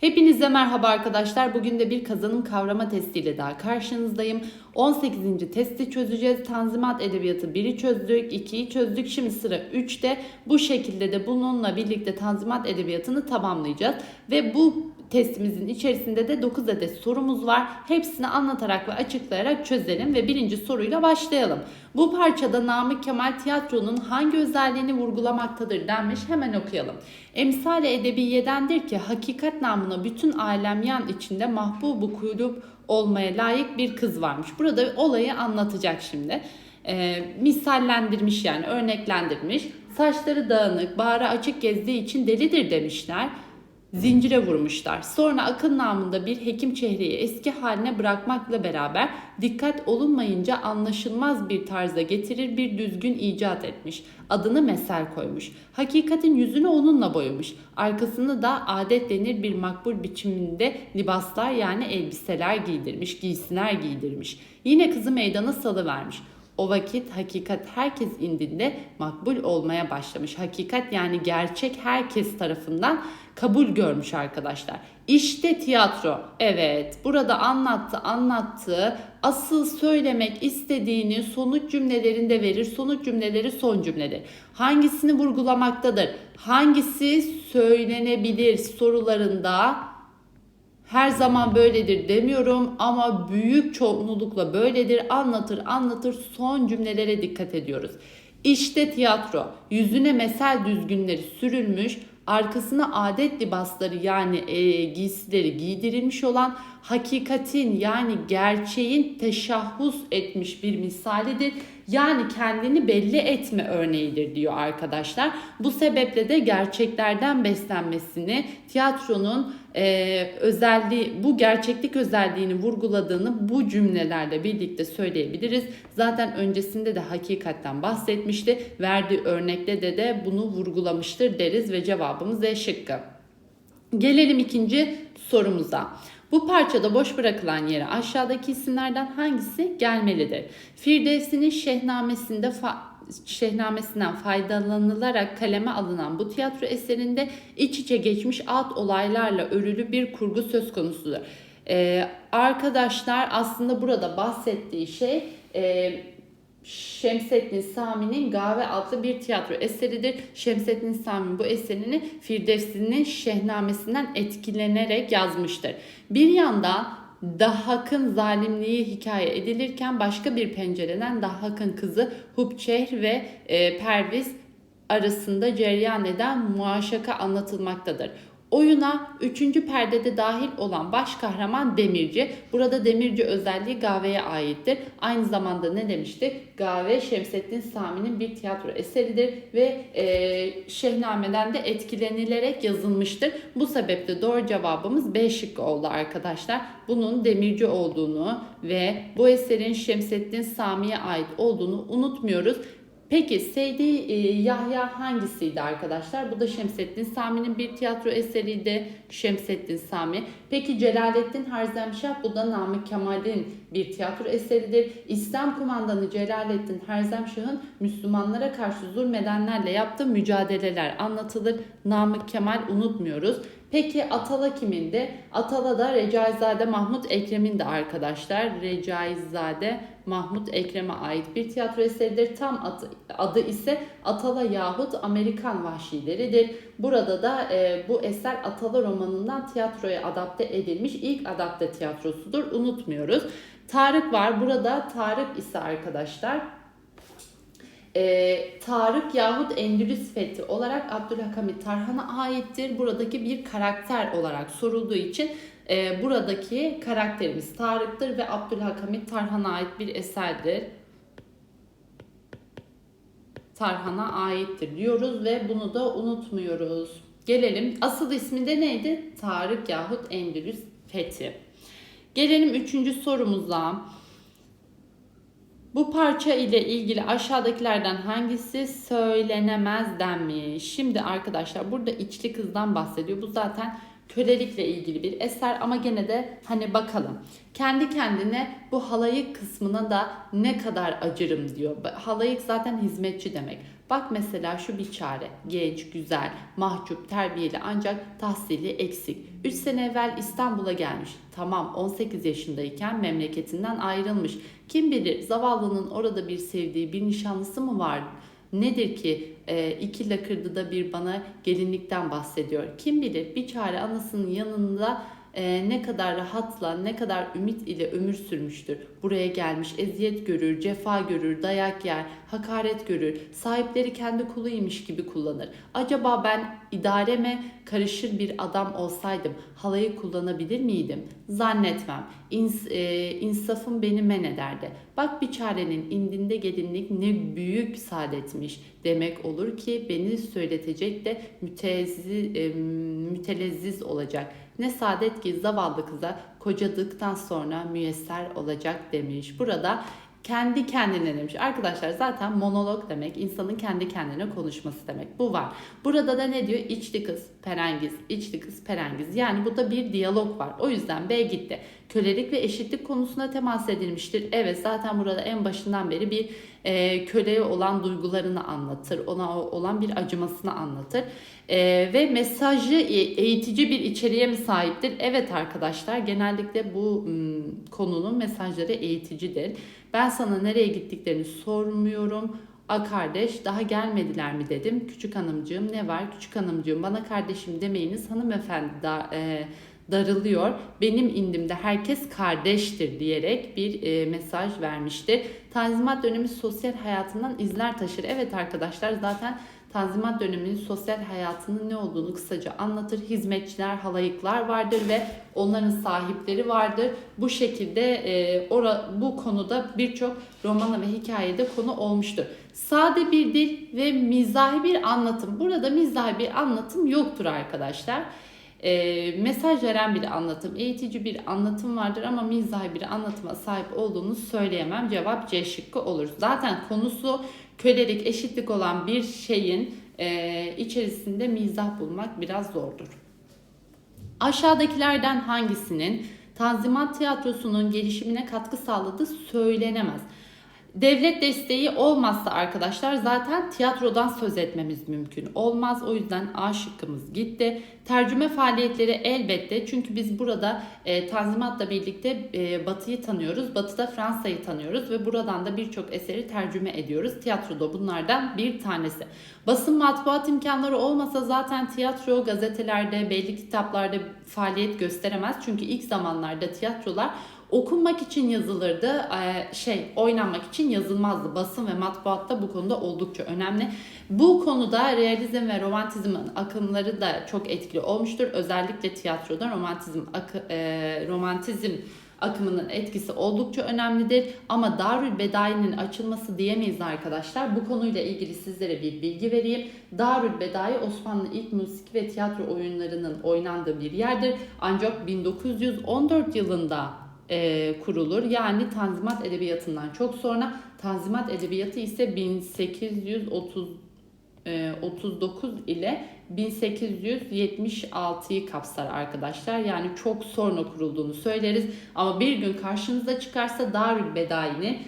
Hepinize merhaba arkadaşlar. Bugün de bir kazanım kavrama testiyle daha karşınızdayım. 18. testi çözeceğiz. Tanzimat Edebiyatı 1'i çözdük, 2'yi çözdük. Şimdi sıra 3'te. Bu şekilde de bununla birlikte Tanzimat Edebiyatı'nı tamamlayacağız. Ve bu testimizin içerisinde de 9 adet sorumuz var. Hepsini anlatarak ve açıklayarak çözelim ve birinci soruyla başlayalım. Bu parçada Namık Kemal tiyatronun hangi özelliğini vurgulamaktadır denmiş. Hemen okuyalım. Emsal edebiyedendir ki hakikat namına bütün alem yan içinde mahbubu kulüp olmaya layık bir kız varmış. Burada olayı anlatacak şimdi. Ee, misallendirmiş yani örneklendirmiş. Saçları dağınık, bağrı açık gezdiği için delidir demişler zincire vurmuşlar. Sonra akıl namında bir hekim çehreyi eski haline bırakmakla beraber dikkat olunmayınca anlaşılmaz bir tarza getirir bir düzgün icat etmiş. Adını mesel koymuş. Hakikatin yüzünü onunla boyamış. Arkasını da adet denir bir makbul biçiminde libaslar yani elbiseler giydirmiş, giysiler giydirmiş. Yine kızı meydana salıvermiş. O vakit hakikat herkes indinde makbul olmaya başlamış. Hakikat yani gerçek herkes tarafından kabul görmüş arkadaşlar. İşte tiyatro. Evet, burada anlattı, anlattı. Asıl söylemek istediğini sonuç cümlelerinde verir. Sonuç cümleleri son cümledir. Hangisini vurgulamaktadır? Hangisi söylenebilir sorularında her zaman böyledir demiyorum ama büyük çoğunlukla böyledir. Anlatır anlatır son cümlelere dikkat ediyoruz. İşte tiyatro. Yüzüne mesel düzgünleri sürülmüş, arkasına adet libasları yani e, giysileri giydirilmiş olan hakikatin yani gerçeğin teşahhus etmiş bir misalidir. Yani kendini belli etme örneğidir diyor arkadaşlar. Bu sebeple de gerçeklerden beslenmesini tiyatronun e, özelliği bu gerçeklik özelliğini vurguladığını bu cümlelerle birlikte söyleyebiliriz. Zaten öncesinde de hakikatten bahsetmişti. Verdiği örnekte de de bunu vurgulamıştır deriz ve cevabımız E şıkkı. Gelelim ikinci sorumuza. Bu parçada boş bırakılan yere aşağıdaki isimlerden hangisi gelmelidir? Firdevsi'nin Şehnamesi'nde fa- Şehnamesinden faydalanılarak kaleme alınan bu tiyatro eserinde iç içe geçmiş alt olaylarla örülü bir kurgu söz konusudur. Ee, arkadaşlar aslında burada bahsettiği şey e, Şemsettin Sami'nin Gave adlı bir tiyatro eseridir. Şemsettin Sami bu eserini Firdevsi'nin Şehnamesinden etkilenerek yazmıştır. Bir yandan Dahak'ın zalimliği hikaye edilirken başka bir pencereden Dahak'ın kızı Hupçehr ve e, Perviz arasında cereyan eden muaşaka anlatılmaktadır. Oyuna 3. perdede dahil olan baş kahraman Demirci. Burada Demirci özelliği Gave'ye aittir. Aynı zamanda ne demiştik? Gave Şemsettin Sami'nin bir tiyatro eseridir ve e, Şehname'den de etkilenilerek yazılmıştır. Bu sebeple doğru cevabımız B şıkkı oldu arkadaşlar. Bunun Demirci olduğunu ve bu eserin Şemsettin Sami'ye ait olduğunu unutmuyoruz. Peki Seydi e, Yahya hangisiydi arkadaşlar? Bu da Şemsettin Sami'nin bir tiyatro eseriydi. Şemsettin Sami. Peki Celalettin Harzemşah bu da Namık Kemal'in bir tiyatro eseridir. İslam kumandanı Celalettin Harzemşah'ın Müslümanlara karşı zulmedenlerle yaptığı mücadeleler anlatılır. Namık Kemal unutmuyoruz. Peki Atala kimindi? Atala da Recaizade Mahmut Ekrem'in de arkadaşlar. Recaizade Mahmut Ekrem'e ait bir tiyatro eseridir. Tam adı, adı ise Atala yahut Amerikan Vahşileridir. Burada da e, bu eser Atala romanından tiyatroya adapte edilmiş ilk adapte tiyatrosudur. Unutmuyoruz. Tarık var. Burada Tarık ise arkadaşlar e, Tarık yahut Endülüs Fethi olarak Abdülhakamit Tarhan'a aittir. Buradaki bir karakter olarak sorulduğu için e, buradaki karakterimiz Tarık'tır ve Abdülhakamit Tarhan'a ait bir eserdir. Tarhan'a aittir diyoruz ve bunu da unutmuyoruz. Gelelim asıl ismi de neydi? Tarık yahut Endülüs Fethi. Gelelim üçüncü sorumuza. Bu parça ile ilgili aşağıdakilerden hangisi söylenemez denmiş. Şimdi arkadaşlar burada içli kızdan bahsediyor. Bu zaten kölelikle ilgili bir eser ama gene de hani bakalım. Kendi kendine bu halayık kısmına da ne kadar acırım diyor. Halayık zaten hizmetçi demek. Bak mesela şu bir çare. Genç, güzel, mahcup, terbiyeli ancak tahsili eksik. 3 sene evvel İstanbul'a gelmiş. Tamam 18 yaşındayken memleketinden ayrılmış. Kim bilir zavallının orada bir sevdiği bir nişanlısı mı var? Nedir ki e, iki lakırdıda bir bana gelinlikten bahsediyor. Kim bilir bir çare anasının yanında e, ne kadar rahatla, ne kadar ümit ile ömür sürmüştür. Buraya gelmiş eziyet görür, cefa görür, dayak yer, hakaret görür. Sahipleri kendi kuluymuş gibi kullanır. Acaba ben idareme karışır bir adam olsaydım halayı kullanabilir miydim? Zannetmem. İns, e, insafım beni men ederdi. Bak bir çarenin indinde gelinlik ne büyük saadetmiş demek olur ki beni söyletecek de mütezzi, e, mütelezziz olacak. Ne saadet ki zavallı kıza kocadıktan sonra müyesser olacak demiş. Burada kendi kendine demiş. Arkadaşlar zaten monolog demek insanın kendi kendine konuşması demek. Bu var. Burada da ne diyor? İçli kız perengiz, içli kız perengiz. Yani bu da bir diyalog var. O yüzden B gitti. Kölelik ve eşitlik konusuna temas edilmiştir. Evet zaten burada en başından beri bir e, köleye olan duygularını anlatır. Ona olan bir acımasını anlatır. E, ve mesajı e- eğitici bir içeriğe mi sahiptir? Evet arkadaşlar genellikle bu m, konunun mesajları eğiticidir. Ben sana nereye gittiklerini sormuyorum. A kardeş daha gelmediler mi dedim. Küçük hanımcığım ne var? Küçük hanımcığım bana kardeşim demeyiniz hanımefendi da, e, darılıyor. Benim indimde herkes kardeştir diyerek bir e, mesaj vermiştir. Tanzimat dönemi sosyal hayatından izler taşır. Evet arkadaşlar zaten Tanzimat döneminin sosyal hayatının ne olduğunu kısaca anlatır. Hizmetçiler, halayıklar vardır ve onların sahipleri vardır. Bu şekilde e, ora, bu konuda birçok romana ve hikayede konu olmuştur. Sade bir dil ve mizahi bir anlatım. Burada mizahi bir anlatım yoktur arkadaşlar. E, mesaj veren bir anlatım, eğitici bir anlatım vardır ama mizahi bir anlatıma sahip olduğunu söyleyemem. Cevap C şıkkı olur. Zaten konusu kölelik, eşitlik olan bir şeyin e, içerisinde mizah bulmak biraz zordur. Aşağıdakilerden hangisinin Tanzimat tiyatrosunun gelişimine katkı sağladığı söylenemez. Devlet desteği olmazsa arkadaşlar zaten tiyatrodan söz etmemiz mümkün olmaz. O yüzden A şıkkımız gitti. Tercüme faaliyetleri elbette çünkü biz burada e, Tanzimat'la birlikte e, Batı'yı tanıyoruz. Batı'da Fransa'yı tanıyoruz ve buradan da birçok eseri tercüme ediyoruz. Tiyatroda bunlardan bir tanesi. Basın matbuat imkanları olmasa zaten tiyatro gazetelerde, belli kitaplarda faaliyet gösteremez. Çünkü ilk zamanlarda tiyatrolar okunmak için yazılırdı, e, şey oynanmak için yazılmazdı. Basın ve matbuatta bu konuda oldukça önemli. Bu konuda realizm ve romantizmin akımları da çok etkili olmuştur. Özellikle tiyatroda romantizm akı, e, romantizm akımının etkisi oldukça önemlidir. Ama Darül Bedai'nin açılması diyemeyiz arkadaşlar. Bu konuyla ilgili sizlere bir bilgi vereyim. Darül Bedai Osmanlı ilk müzik ve tiyatro oyunlarının oynandığı bir yerdir. Ancak 1914 yılında e, kurulur. Yani Tanzimat Edebiyatı'ndan çok sonra Tanzimat Edebiyatı ise 1830 e, 39 ile 1876'yı kapsar arkadaşlar. Yani çok sonra kurulduğunu söyleriz. Ama bir gün karşınıza çıkarsa Darül Bedai'nin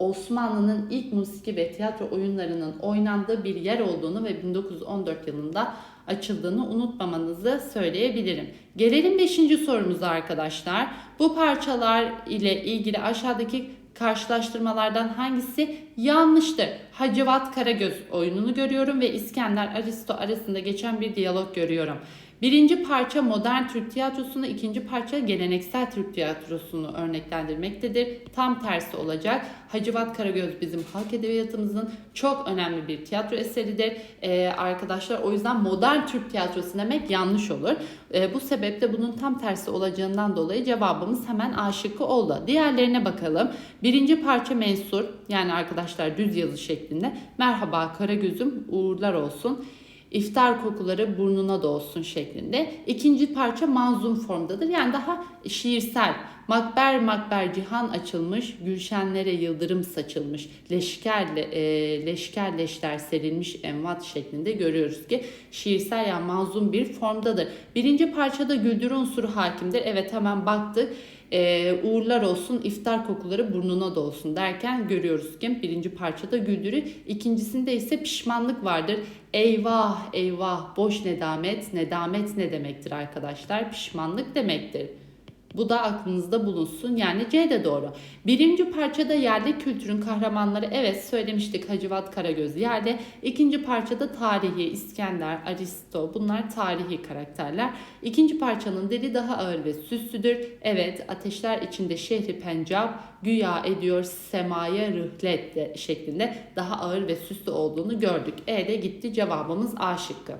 Osmanlı'nın ilk musiki ve tiyatro oyunlarının oynandığı bir yer olduğunu ve 1914 yılında açıldığını unutmamanızı söyleyebilirim. Gelelim 5. sorumuza arkadaşlar. Bu parçalar ile ilgili aşağıdaki karşılaştırmalardan hangisi yanlıştır? Hacivat Karagöz oyununu görüyorum ve İskender Aristo arasında geçen bir diyalog görüyorum. Birinci parça modern Türk tiyatrosunu, ikinci parça geleneksel Türk tiyatrosunu örneklendirmektedir. Tam tersi olacak. Hacivat Karagöz bizim halk edebiyatımızın çok önemli bir tiyatro eseridir. Ee, arkadaşlar o yüzden modern Türk tiyatrosu demek yanlış olur. Ee, bu sebeple bunun tam tersi olacağından dolayı cevabımız hemen A şıkkı oldu. Diğerlerine bakalım. Birinci parça mensur yani arkadaşlar düz yazı şeklinde. Merhaba Karagöz'üm uğurlar olsun iftar kokuları burnuna dolsun şeklinde. İkinci parça manzum formdadır. Yani daha şiirsel. Makber makber cihan açılmış, gülşenlere yıldırım saçılmış, leşkerle, e, leşker leşler serilmiş envat şeklinde görüyoruz ki şiirsel yani manzum bir formdadır. Birinci parçada güldürü unsuru hakimdir. Evet hemen baktık. E, uğurlar olsun iftar kokuları burnuna da olsun derken görüyoruz ki birinci parçada güldürü ikincisinde ise pişmanlık vardır. Eyvah eyvah boş nedamet nedamet ne demektir arkadaşlar pişmanlık demektir. Bu da aklınızda bulunsun. Yani C de doğru. Birinci parçada yerli kültürün kahramanları evet söylemiştik Hacivat Karagöz yerli. İkinci parçada tarihi İskender, Aristo bunlar tarihi karakterler. İkinci parçanın dili daha ağır ve süslüdür. Evet ateşler içinde şehri Pencap güya ediyor semaya rıhlet de şeklinde daha ağır ve süslü olduğunu gördük. E de gitti cevabımız A şıkkı.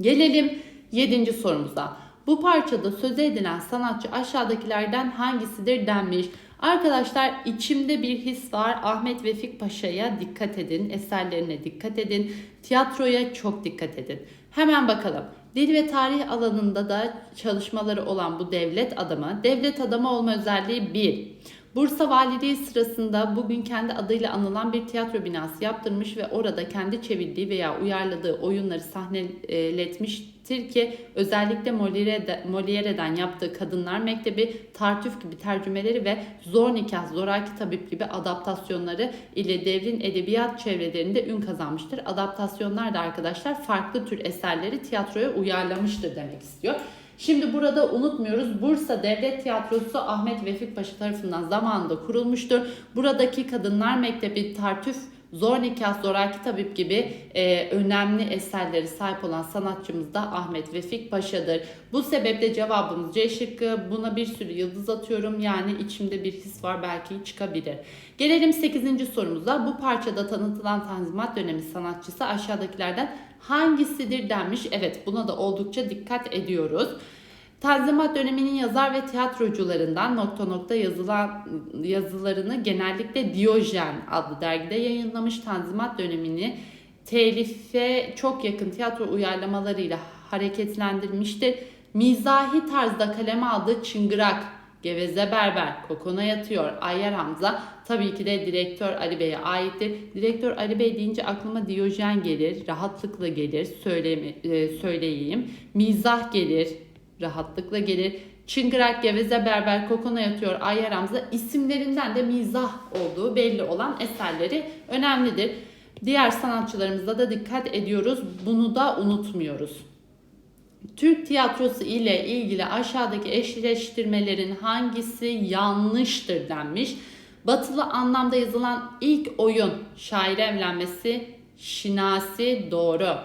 Gelelim 7. sorumuza. Bu parçada söze edilen sanatçı aşağıdakilerden hangisidir denmiş. Arkadaşlar içimde bir his var. Ahmet Vefik Paşa'ya dikkat edin. Eserlerine dikkat edin. Tiyatroya çok dikkat edin. Hemen bakalım. Dil ve tarih alanında da çalışmaları olan bu devlet adamı. Devlet adamı olma özelliği 1. Bursa Valiliği sırasında bugün kendi adıyla anılan bir tiyatro binası yaptırmış ve orada kendi çevirdiği veya uyarladığı oyunları sahneletmiştir ki özellikle Molière'de- Molière'den yaptığı Kadınlar Mektebi, Tartüf gibi tercümeleri ve Zor Nikah, Zoraki Tabip gibi adaptasyonları ile devrin edebiyat çevrelerinde ün kazanmıştır. Adaptasyonlar da arkadaşlar farklı tür eserleri tiyatroya uyarlamıştır demek istiyor. Şimdi burada unutmuyoruz Bursa Devlet Tiyatrosu Ahmet Vefik Paşa tarafından zamanında kurulmuştur. Buradaki Kadınlar Mektebi, Tartüf, Zor Nikah, Zoraki Tabip gibi e, önemli eserleri sahip olan sanatçımız da Ahmet Vefik Paşa'dır. Bu sebeple cevabımız C şıkkı. Buna bir sürü yıldız atıyorum. Yani içimde bir his var belki çıkabilir. Gelelim 8. sorumuza. Bu parçada tanıtılan Tanzimat dönemi sanatçısı aşağıdakilerden hangisidir denmiş. Evet buna da oldukça dikkat ediyoruz. Tanzimat döneminin yazar ve tiyatrocularından nokta nokta yazılan yazılarını genellikle Diyojen adlı dergide yayınlamış. Tanzimat dönemini telife çok yakın tiyatro uyarlamalarıyla hareketlendirmiştir. Mizahi tarzda kaleme aldığı Çıngırak, Geveze Berber, Kokona Yatıyor, Ayyar Hamza tabii ki de direktör Ali Bey'e aittir. Direktör Ali Bey deyince aklıma Diyojen gelir, rahatlıkla gelir, söylemi, e, söyleyeyim. Mizah gelir, rahatlıkla gelir. Çıngırak, Geveze Berber, Kokona Yatıyor, Ayyar Hamza isimlerinden de mizah olduğu belli olan eserleri önemlidir. Diğer sanatçılarımıza da dikkat ediyoruz. Bunu da unutmuyoruz. Türk tiyatrosu ile ilgili aşağıdaki eşleştirmelerin hangisi yanlıştır denmiş. Batılı anlamda yazılan ilk oyun şair evlenmesi Şinasi doğru.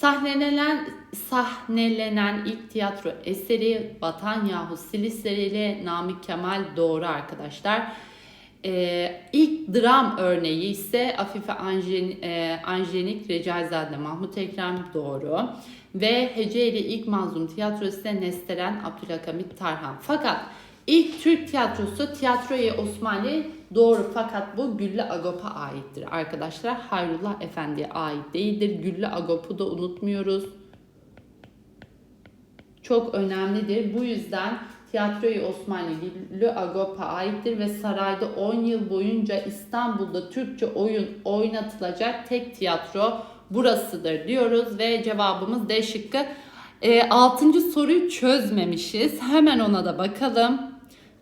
Sahnelenen sahnelenen ilk tiyatro eseri Vatan Yahu Silisleri ile Namık Kemal doğru arkadaşlar. Ee, ilk dram örneği ise Afife Anjen, e, Anjenik Recaizade Mahmut Ekrem doğru. Ve Hece ile ilk manzum tiyatrosu ise Nesteren Abdülhakamit Tarhan. Fakat ilk Türk tiyatrosu Tiyatroya Osmani doğru fakat bu Güllü Agop'a aittir arkadaşlar. Hayrullah Efendi'ye ait değildir. Güllü Agop'u da unutmuyoruz çok önemlidir. Bu yüzden Tiyatroyu Osmanlı Güllü Agop'a aittir ve sarayda 10 yıl boyunca İstanbul'da Türkçe oyun oynatılacak tek tiyatro burasıdır diyoruz ve cevabımız D şıkkı. E, altıncı soruyu çözmemişiz. Hemen ona da bakalım.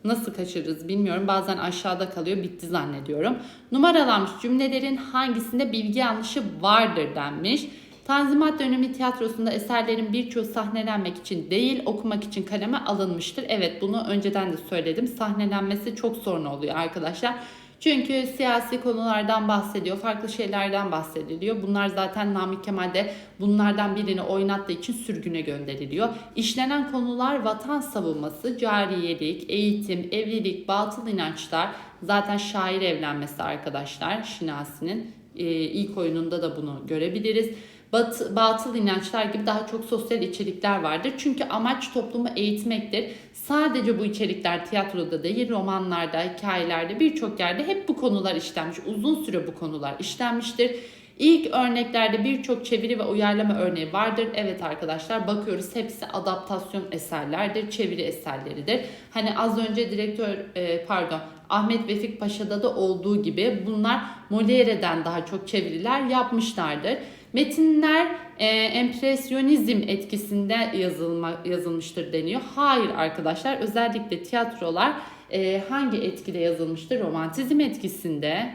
Nasıl kaçırırız bilmiyorum. Bazen aşağıda kalıyor. Bitti zannediyorum. Numaralanmış cümlelerin hangisinde bilgi yanlışı vardır denmiş. Tanzimat dönemi tiyatrosunda eserlerin birçoğu sahnelenmek için değil, okumak için kaleme alınmıştır. Evet bunu önceden de söyledim. Sahnelenmesi çok sorun oluyor arkadaşlar. Çünkü siyasi konulardan bahsediyor, farklı şeylerden bahsediliyor. Bunlar zaten Namık Kemal'de bunlardan birini oynattığı için sürgüne gönderiliyor. İşlenen konular vatan savunması, cariyelik, eğitim, evlilik, batıl inançlar, zaten şair evlenmesi arkadaşlar Şinasi'nin e, ilk oyununda da bunu görebiliriz. Bat, batıl inançlar gibi daha çok sosyal içerikler vardır. Çünkü amaç toplumu eğitmektir. Sadece bu içerikler tiyatroda değil, romanlarda, hikayelerde birçok yerde hep bu konular işlenmiş. Uzun süre bu konular işlenmiştir. İlk örneklerde birçok çeviri ve uyarlama örneği vardır. Evet arkadaşlar bakıyoruz hepsi adaptasyon eserlerdir, çeviri eserleridir. Hani az önce direktör e, pardon Ahmet Vefik Paşa'da da olduğu gibi bunlar Molière'den daha çok çeviriler yapmışlardır. Metinler e, empresyonizm etkisinde yazılma, yazılmıştır deniyor. Hayır arkadaşlar özellikle tiyatrolar e, hangi etkide yazılmıştır? Romantizm etkisinde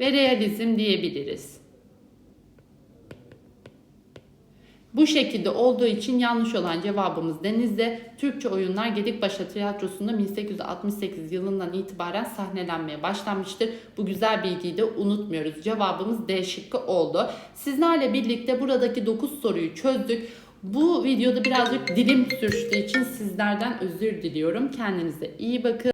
ve realizm diyebiliriz. Bu şekilde olduğu için yanlış olan cevabımız Deniz'de. Türkçe oyunlar Gedikbaşı Tiyatrosu'nda 1868 yılından itibaren sahnelenmeye başlanmıştır. Bu güzel bilgiyi de unutmuyoruz. Cevabımız D şıkkı oldu. Sizlerle birlikte buradaki 9 soruyu çözdük. Bu videoda birazcık dilim sürçtüğü için sizlerden özür diliyorum. Kendinize iyi bakın.